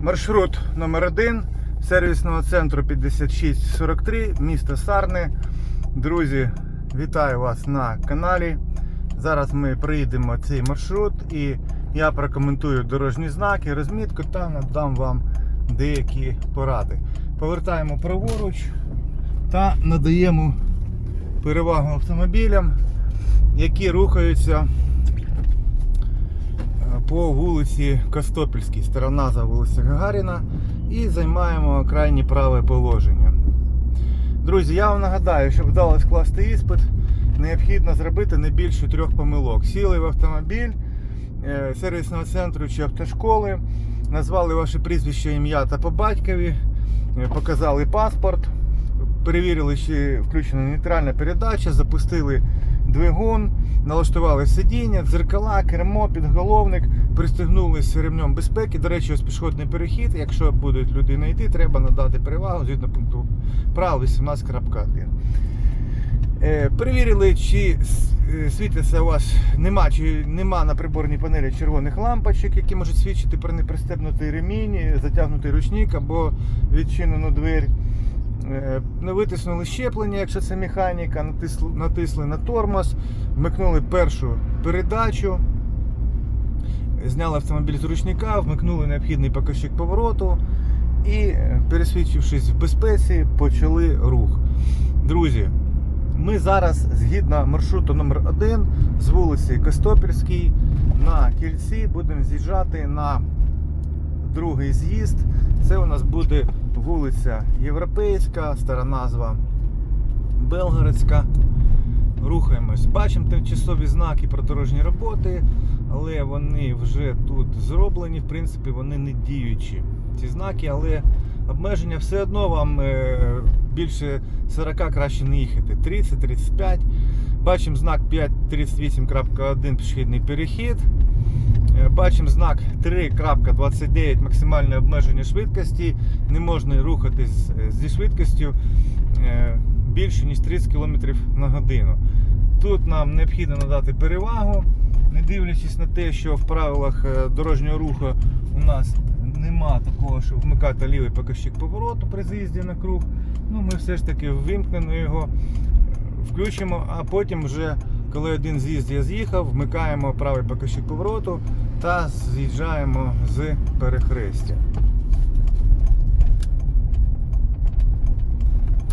Маршрут номер 1 сервісного центру 5643, місто Сарни. Друзі, вітаю вас на каналі. Зараз ми приїдемо цей маршрут і я прокоментую дорожні знаки, розмітку та надам вам деякі поради. Повертаємо праворуч та надаємо перевагу автомобілям, які рухаються по вулиці Костопільській, стара назва вулиця Гагаріна, і займаємо крайнє праве положення. Друзі, я вам нагадаю, щоб вдалося скласти іспит, необхідно зробити не більше трьох помилок. Сіли в автомобіль е, сервісного центру чи автошколи, назвали ваше прізвище, ім'я та по батькові, е, показали паспорт, перевірили, чи включена нейтральна передача, запустили двигун, налаштували сидіння, дзеркала, кермо, підголовник, пристегнулися ремнем безпеки. До речі, ось пішохідний перехід. Якщо буде людина йти, треба надати перевагу згідно пункту правил 18.1. Е, Перевірили, чи е, світиться у вас нема, чи нема на приборній панелі червоних лампочок, які можуть свідчити про непристебнутий ремінь, затягнутий ручник або відчинену двері. Не витиснули щеплення, якщо це механіка, натисли, натисли на тормоз, вмикнули першу передачу, зняли автомобіль з ручника, вмикнули необхідний показчик повороту і, пересвідчившись в безпеці, почали рух. Друзі, ми зараз згідно маршруту номер 1 з вулиці Костопільській на кільці будемо з'їжджати на другий з'їзд. Це у нас буде вулиця Європейська, стара назва Белгородська. Рухаємось. Бачимо тимчасові знаки про дорожні роботи, але вони вже тут зроблені, в принципі, вони не діючі. Ці знаки, але обмеження все одно вам е, більше 40 краще не їхати. 30-35. Бачимо знак 538.1 пішохідний перехід. Е, Бачимо знак 3.29 максимальне обмеження швидкості. Не можна рухатись е, зі швидкістю е, більше ніж 30 км на годину. Тут нам необхідно надати перевагу, не дивлячись на те, що в правилах дорожнього руху у нас нема такого, щоб вмикати лівий показчик повороту при заїзді на круг. Ну, ми все ж таки вимкнемо його, включимо, а потім вже, коли один з'їзд я з'їхав, вмикаємо правий показчик повороту та з'їжджаємо з перехрестя.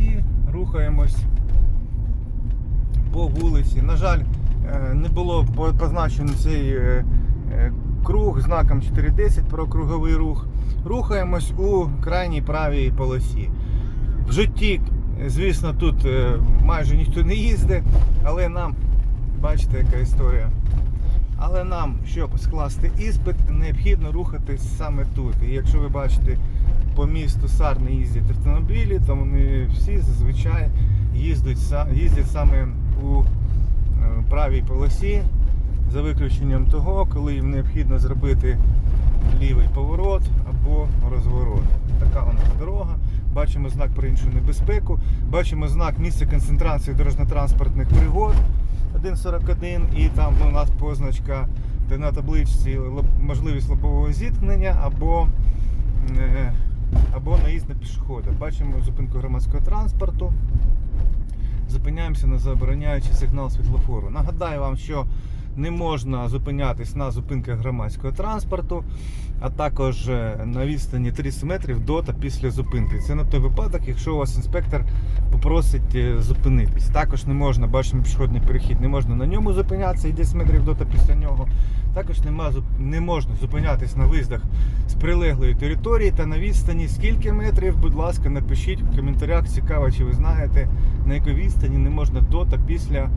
І рухаємось по вулиці. На жаль, е, не було позначено цей е, е, круг знаком 410 про круговий рух. Рухаємось у крайній правій полосі. В житті, звісно, тут майже ніхто не їздить, але нам, бачите, яка історія. Але нам, щоб скласти іспит, необхідно рухатись саме тут. І якщо ви бачите по місту Сарни їздять автомобілі, то вони всі зазвичай їздять, їздять саме у е, правій полосі, за виключенням того, коли їм необхідно зробити лівий поворот або розворот. Така у нас дорога. Бачимо знак про іншу небезпеку, бачимо знак місця концентрації дорожньо-транспортних пригод 1.41 і там у нас позначка де на табличці можливість лобового зіткнення або, е, або наїзд на пішохода. Бачимо зупинку громадського транспорту. Зупиняємося на забороняючий сигнал світлофору. Нагадаю вам, що не можна зупинятись на зупинках громадського транспорту, а також е, на відстані 30 метрів до та після зупинки. Це на той випадок, якщо у вас інспектор попросить е, зупинитись. Також не можна, бачимо пішохідний перехід, не можна на ньому зупинятися і 10 метрів до та після нього. Також нема, не можна зупинятись на виїздах з прилеглої території та на відстані скільки метрів, будь ласка, напишіть в коментарях. Цікаво, чи ви знаєте, на якій відстані не можна до та після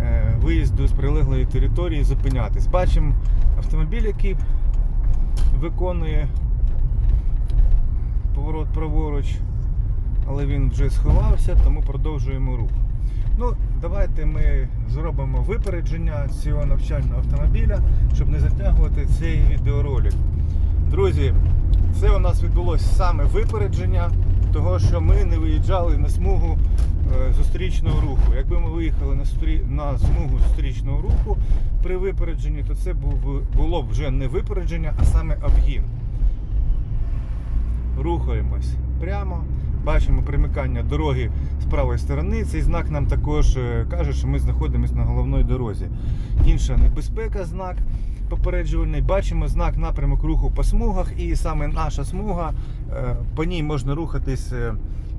е, виїзду з прилеглої території зупинятись. Бачимо автомобіль, який виконує поворот праворуч, але він вже сховався, тому продовжуємо рух. Ну, давайте ми зробимо випередження цього навчального автомобіля, щоб не затягувати цей відеоролик. Друзі, це у нас відбулося саме випередження, того що ми не виїжджали на смугу е, зустрічного руху. Якби ми виїхали на, на смугу зустрічного руху при випередженні, то це було б вже не випередження, а саме обгін. рухаємось прямо. Бачимо примикання дороги з правої сторони. Цей знак нам також е, каже, що ми знаходимося на головній дорозі. Інша небезпека знак попереджувальний. Бачимо знак напрямок руху по смугах, і саме наша смуга, по ній можна рухатись е,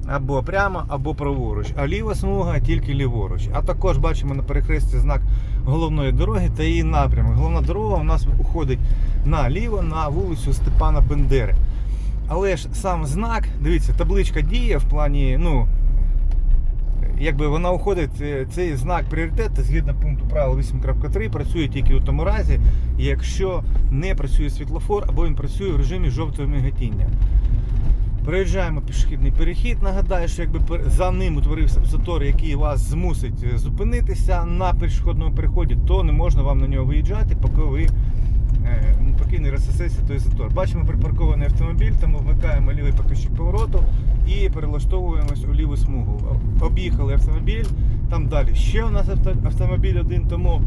або прямо, або праворуч. А ліва смуга тільки ліворуч. А також бачимо на перехресті знак головної дороги та її напрямок. Головна дорога у нас уходить наліво на вулицю Степана Бендери. Але ж сам знак, дивіться, табличка діє в плані, ну, якби вона уходить, е, цей знак пріоритету згідно пункту правил 8.3 працює тільки у тому разі, якщо не працює світлофор або він працює в режимі жовтого миготіння. Проїжджаємо пішохідний перехід. Нагадаю, що якби за ним утворився затор, який вас змусить е, зупинитися на пішохідному переході, то не можна вам на нього виїжджати, поки ви е, ну, поки не розсосеться той затор. Бачимо припаркований автомобіль, тому вмикаємо лівий покажчик повороту і перелаштовуємось у ліву смугу. Об'їхали автомобіль, там далі ще у нас автомобіль один, тому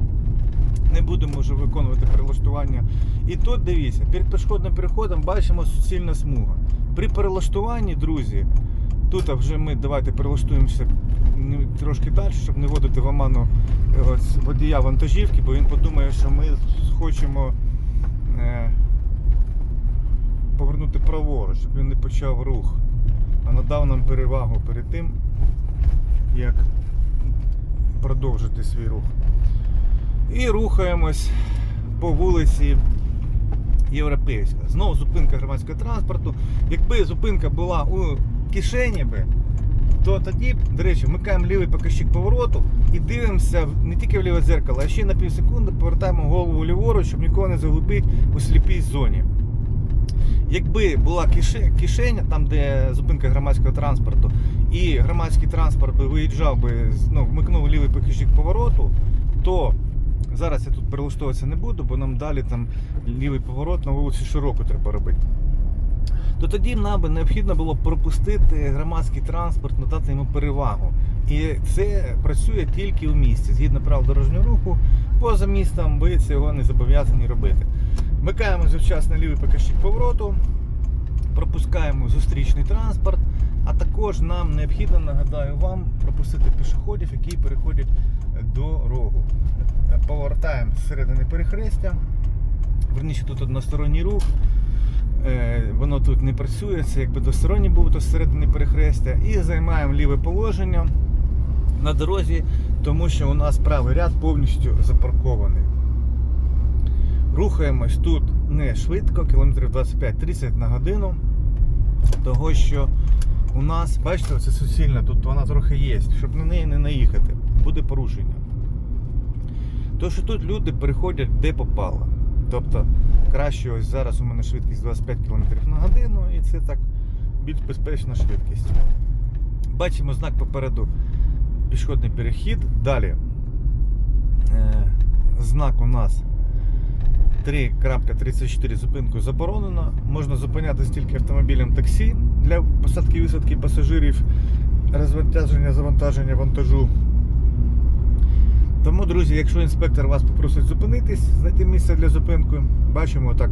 не будемо вже виконувати перелаштування. І тут дивіться, перед пішохідним переходом бачимо суцільна смуга. При перелаштуванні, друзі, тут вже ми давайте перелаштуємося трошки далі, щоб не вводити в оману е, водія вантажівки, бо він подумає, що ми хочемо е, повернути праворуч, щоб він не почав рух, а надав нам перевагу перед тим, як продовжити свій рух. І рухаємось по вулиці Європейська. Знову зупинка громадського транспорту. Якби зупинка була у кишені би, то тоді, до речі, вмикаємо лівий показчик повороту і дивимося не тільки в ліве дзеркало, а ще на пів секунди повертаємо голову ліворуч, щоб нікого не загубити у сліпій зоні. Якби була кише- кишеня, там де зупинка громадського транспорту, і громадський транспорт би виїжджав би, ну, вмикнув лівий показчик повороту, то зараз я тут перелаштовуватися не буду, бо нам далі там лівий поворот на вулиці Широку треба робити. То тоді нам би необхідно було пропустити громадський транспорт, надати йому перевагу. І це працює тільки у місті. Згідно правил дорожнього руху, поза містом ви цього не зобов'язані робити. Вмикаємо завчасно лівий показчик повороту, пропускаємо зустрічний транспорт, а також нам необхідно, нагадаю вам, пропустити пішоходів, які переходять дорогу. Повертаємо з перехрестя. Верніше тут односторонній рух. Е, Воно тут не працює, це якби двосторонній був то середини перехрестя. І займаємо ліве положення на дорозі, тому що у нас правий ряд повністю запаркований. Рухаємось тут не швидко, кілометрів 25-30 на годину. Того, що у нас, бачите, це суцільна, тут вона трохи є, щоб на неї не наїхати, буде порушення. То, що тут люди переходять де попало. Тобто краще ось зараз у мене швидкість 25 км на годину і це так більш безпечна швидкість. Бачимо знак попереду пішохідний перехід. Далі е, знак у нас 3.34 зупинку заборонено. Можна зупинятися тільки автомобілем таксі для посадки висадки пасажирів, розвантаження, завантаження вантажу. Друзі, якщо інспектор вас попросить зупинитись, знайти місце для зупинки, бачимо так.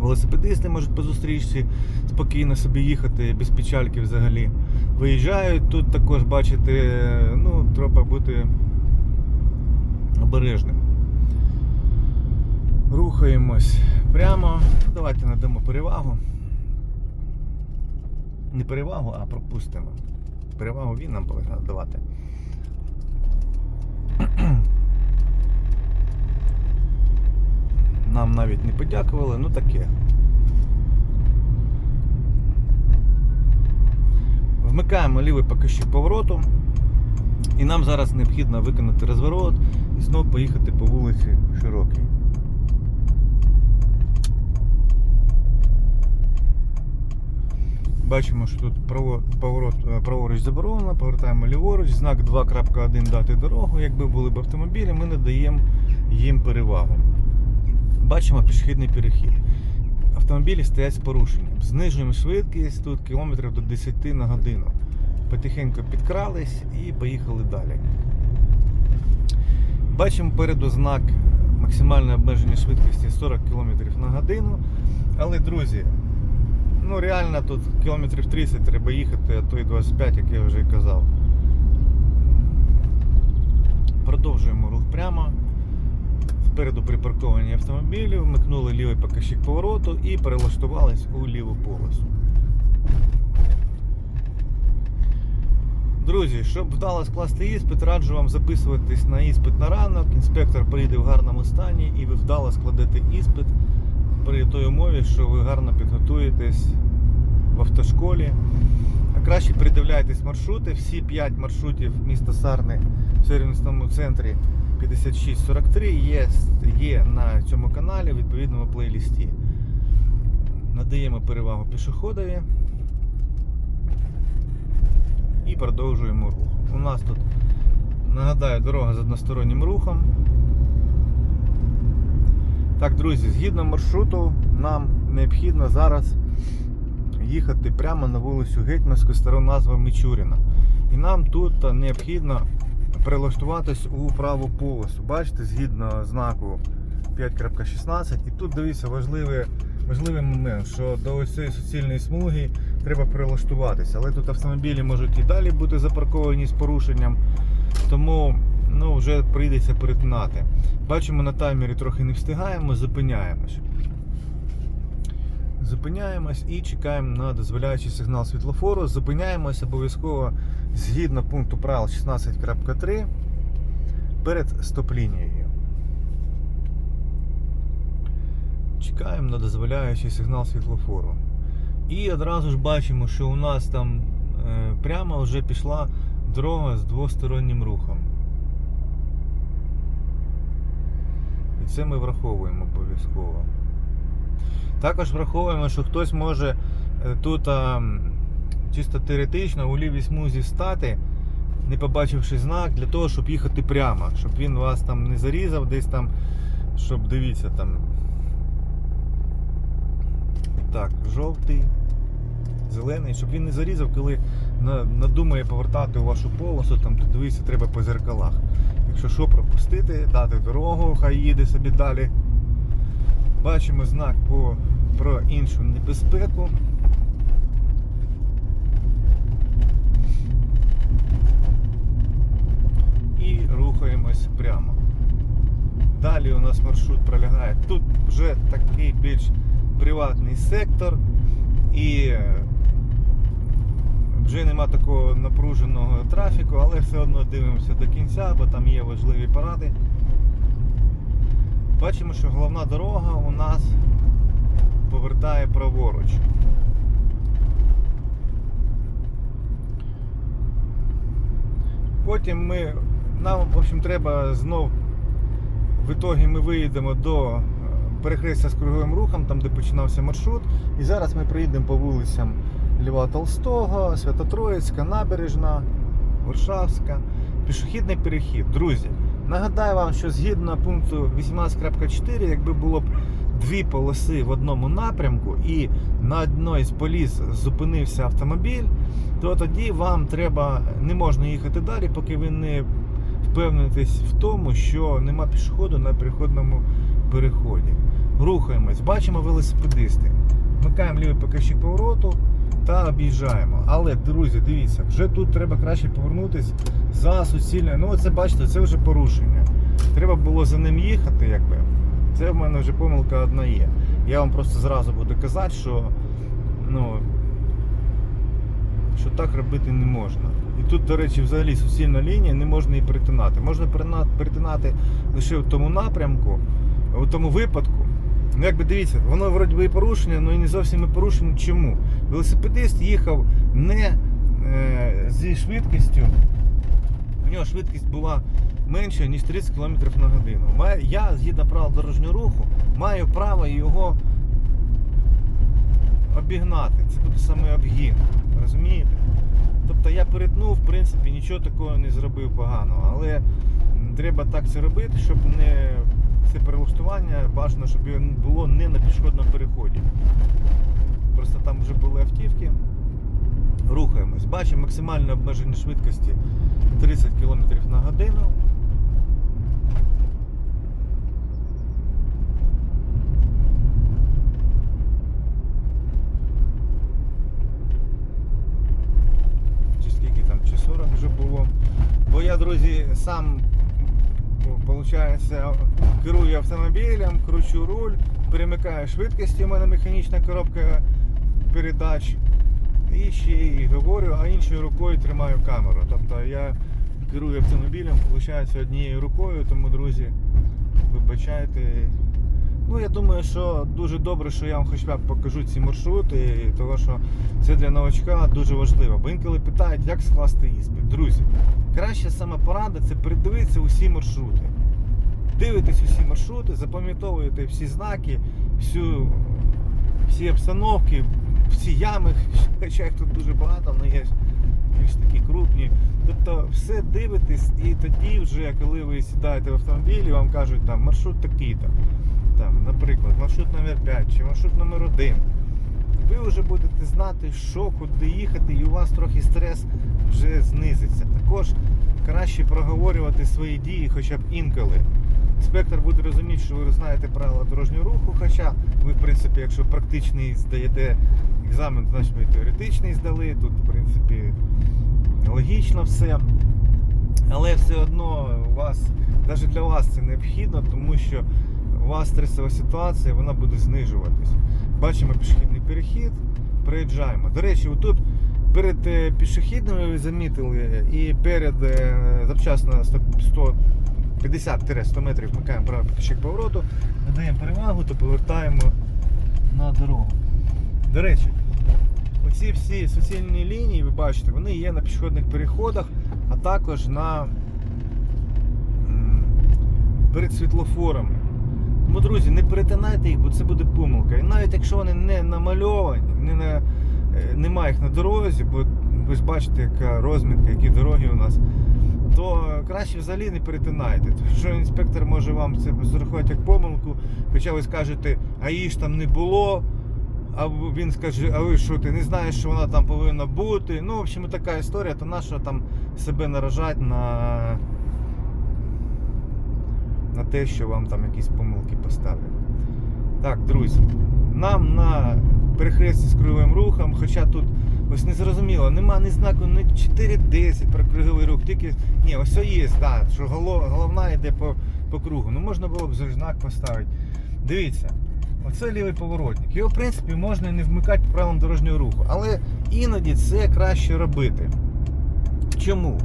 Велосипедисти можуть по зустрічці спокійно собі їхати без печальки взагалі. Виїжджають тут також, бачите, ну, треба бути обережним. Рухаємось прямо. Давайте надамо перевагу. Не перевагу, а пропустимо. Перевагу він нам повинен надавати. Нам навіть не подякували, ну таке. Вмикаємо лівий покажчик повороту. І нам зараз необхідно виконати розворот і знову поїхати по вулиці Широкій. Бачимо, що тут поворот е, праворуч заборонено, повертаємо ліворуч, знак 2.1 дати дорогу. Якби були б автомобілі, ми надаємо їм перевагу. Бачимо пішохідний перехід. Автомобілі стоять з порушенням. Знижуємо швидкість тут кілометрів до 10 на годину. Потихеньку підкрались і поїхали далі. Бачимо переду знак максимальне обмеження швидкості 40 км на годину. Але, друзі, Ну реально тут кілометрів 30 треба їхати, а то і 25, як я вже і казав. Продовжуємо рух прямо. Спереду припарковані автомобілі, вмикнули лівий покажчик повороту і перелаштувались у ліву полосу. Друзі, щоб вдало скласти іспит, раджу вам записуватись на іспит на ранок. Інспектор прийде в гарному стані і ви вдало складете іспит при той умові, що ви гарно підготуєтесь в автошколі. А краще придивляйтесь маршрути. Всі 5 маршрутів міста Сарни в сервісному центрі 5643 є, є на цьому каналі в відповідному плейлісті. Надаємо перевагу пішоходові і продовжуємо рух. У нас тут, нагадаю, дорога з одностороннім рухом. Так, друзі, згідно маршруту, нам необхідно зараз їхати прямо на вулицю Гетьманську, стару назва Мічуріна. І нам тут необхідно прилаштуватись у праву полосу. Бачите, згідно знаку 5.16. І тут дивіться важливий, важливий момент, що до цієї суцільної смуги треба прилаштуватися. Але тут автомобілі можуть і далі бути запарковані з порушенням. Тому ну, вже прийдеться перетинати. Бачимо, на таймері трохи не встигаємо, зупиняємось. Зупиняємось і чекаємо на дозволяючий сигнал світлофору. Зупиняємось обов'язково згідно пункту правил 16.3 перед стоп-лінією. Чекаємо на дозволяючий сигнал світлофору. І одразу ж бачимо, що у нас там е, прямо вже пішла дорога з двостороннім рухом. Це ми враховуємо обов'язково. Також враховуємо, що хтось може е, тут а, чисто теоретично у лівій смузі стати, не побачивши знак, для того, щоб їхати прямо, щоб він вас там не зарізав десь там, щоб дивіться там. Так, жовтий, зелений, щоб він не зарізав, коли надумає повертати у вашу полосу, там, дивіться, треба по зеркалах. Якщо що, пропустити, дати дорогу, хай їде собі далі. Бачимо знак по, про іншу небезпеку. І рухаємось прямо. Далі у нас маршрут пролягає. Тут вже такий більш приватний сектор і е, вже нема такого напруженого трафіку, але все одно дивимося до кінця, бо там є важливі паради. Бачимо, що головна дорога у нас повертає праворуч. Потім ми, нам, в общем, треба знов в ітогі ми виїдемо до е, перехрестя з круговим рухом, там де починався маршрут. І зараз ми приїдемо по вулицям Льва Толстого, Свято-Троїцька, Набережна, Варшавська. Пішохідний перехід. Друзі, нагадаю вам, що згідно пункту 18.4, якби було б дві полоси в одному напрямку і на одній з поліс зупинився автомобіль, то тоді вам треба не можна їхати далі, поки ви не впевнитесь в тому, що нема пішоходу на переходному переході. Рухаємось, бачимо велосипедисти. Вмикаємо лівий покажчик повороту та об'їжджаємо. Але, друзі, дивіться, вже тут треба краще повернутися за суцільною. Ну, оце бачите, це вже порушення. Треба було за ним їхати, якби. Це в мене вже помилка одна є. Я вам просто зразу буду казати, що ну, що так робити не можна. І тут, до речі, взагалі суцільна лінія не можна її перетинати. Можна перетинати лише в тому напрямку, у тому випадку. Ну, якби дивіться, воно вроді би і порушення, але і не зовсім і порушення. Чому? Велосипедист їхав не е, зі швидкістю. У нього швидкість була менша, ніж 30 км на годину. Я, згідно правил дорожнього руху, маю право його обігнати. Це буде саме обгін. Розумієте? Тобто я перетнув, в принципі, нічого такого не зробив поганого. Але треба так це робити, щоб не це перелаштування бажано, щоб було не на пішохідному переході. Просто там вже були автівки. Рухаємось. Бачимо максимальне обмеження швидкості 30 км на годину. Чи скільки там, чи 40 вже було. Бо я, друзі, сам виходить, керую автомобілем, кручу руль, перемикаю швидкості, у мене механічна коробка передач. І ще й говорю, а іншою рукою тримаю камеру. Тобто я керую автомобілем, виходить, однією рукою, тому, друзі, вибачайте. Ну, я думаю, що дуже добре, що я вам хоча б покажу ці маршрути, тому що це для новачка дуже важливо. Бо інколи питають, як скласти іспит. Друзі, краща саме порада це передивитися усі маршрути. Дивитесь усі маршрути, запам'ятовуєте всі знаки, всю, всі обстановки, всі ями, хоча їх тут дуже багато, але є більш такі крупні. Тобто все дивитесь і тоді вже, коли ви сідаєте в автомобілі, вам кажуть там маршрут такий-то. Там, наприклад, маршрут номер 5 чи маршрут номер 1 ви вже будете знати, що, куди їхати, і у вас трохи стрес вже знизиться. Також краще проговорювати свої дії хоча б інколи. Інспектор буде розуміти, що ви знаєте правила дорожнього руху, хоча ви, в принципі, якщо практичний здаєте екзамен, значить ви теоретичний здали. Тут, в принципі, логічно все. Але все одно у вас, навіть для вас це необхідно, тому що у вас стресова ситуація вона буде знижуватись. Бачимо пішохідний перехід, приїжджаємо. До речі, отут перед е, пішохідними ви замітили і перед е, завчасно 100 50-100 метрів вмикаємо правий пішик повороту, надаємо перевагу, то повертаємо на дорогу. До речі, оці всі суцільні лінії, ви бачите, вони є на пішохідних переходах, а також на перед світлофорами. Тому, друзі, не перетинайте їх, бо це буде помилка. І навіть якщо вони не намальовані, не на, е, немає їх на дорозі, бо ви ж бачите, яка розмітка, які дороги у нас, то краще взагалі не перетинайте. Тому що інспектор може вам це зарахувати як помилку, хоча ви скажете, а її ж там не було. А він скаже, а ви що, ти не знаєш, що вона там повинна бути. Ну, в общем, така історія, то нащо там себе наражати на на те, що вам там якісь помилки поставлять. Так, друзі, нам на перехресті з круговим рухом, хоча тут ось не зрозуміло, нема ні знаку ні 4.10 про круговий рух, тільки ні, ось є, да, що голов- головна йде по, по кругу. Ну можна було б знак поставити. Дивіться, оце лівий поворотник. Його, в принципі, можна не вмикати правилам дорожнього руху, але іноді це краще робити. Чому?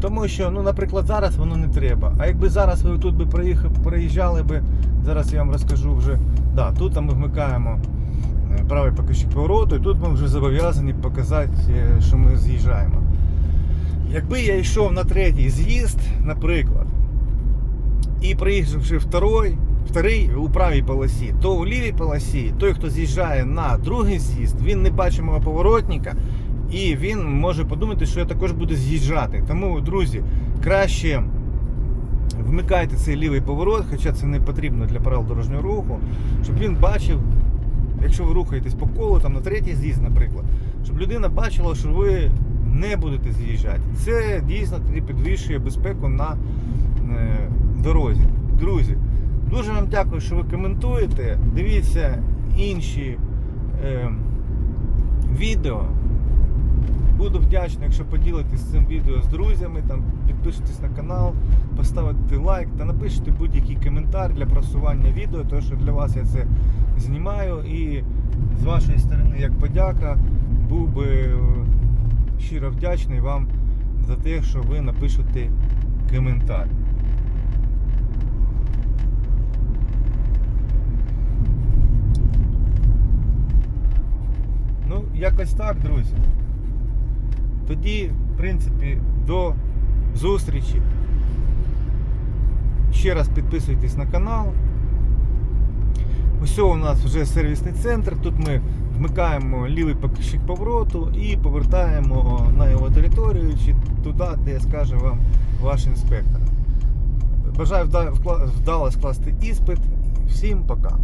Тому що, ну, наприклад, зараз воно не треба. А якби зараз ви тут би проїхали, проїжджали би, зараз я вам розкажу вже. Да, тут ми вмикаємо правий покажчик повороту, і тут ми вже зобов'язані показати, е, що ми з'їжджаємо. Якби я йшов на третій з'їзд, наприклад, і приїхавши второй, вторий у правій полосі, то у лівій полосі той, хто з'їжджає на другий з'їзд, він не бачить мого поворотника, і він може подумати, що я також буду з'їжджати. Тому, друзі, краще вмикайте цей лівий поворот, хоча це не потрібно для правил дорожнього руху, щоб він бачив, якщо ви рухаєтесь по колу, там на третій з'їзд, наприклад, щоб людина бачила, що ви не будете з'їжджати. Це дійсно тоді підвищує безпеку на е, дорозі. Друзі, дуже вам дякую, що ви коментуєте. Дивіться інші е, відео. Буду вдячний, якщо поділитесь цим відео з друзями, там, підпишитесь на канал, поставите лайк та напишіть будь-який коментар для просування відео, тому що для вас я це знімаю і з вашої сторони, як подяка, був би е, щиро вдячний вам за те, що ви напишете коментар. Ну, якось так, друзі. Тоді, в принципі, до зустрічі. Ще раз підписуйтесь на канал. Ось у нас вже сервісний центр. Тут ми вмикаємо лівий покажчик повороту і повертаємо на його територію чи туди, де скаже вам ваш інспектор. Бажаю вдалося вдало скласти іспит. Всім пока.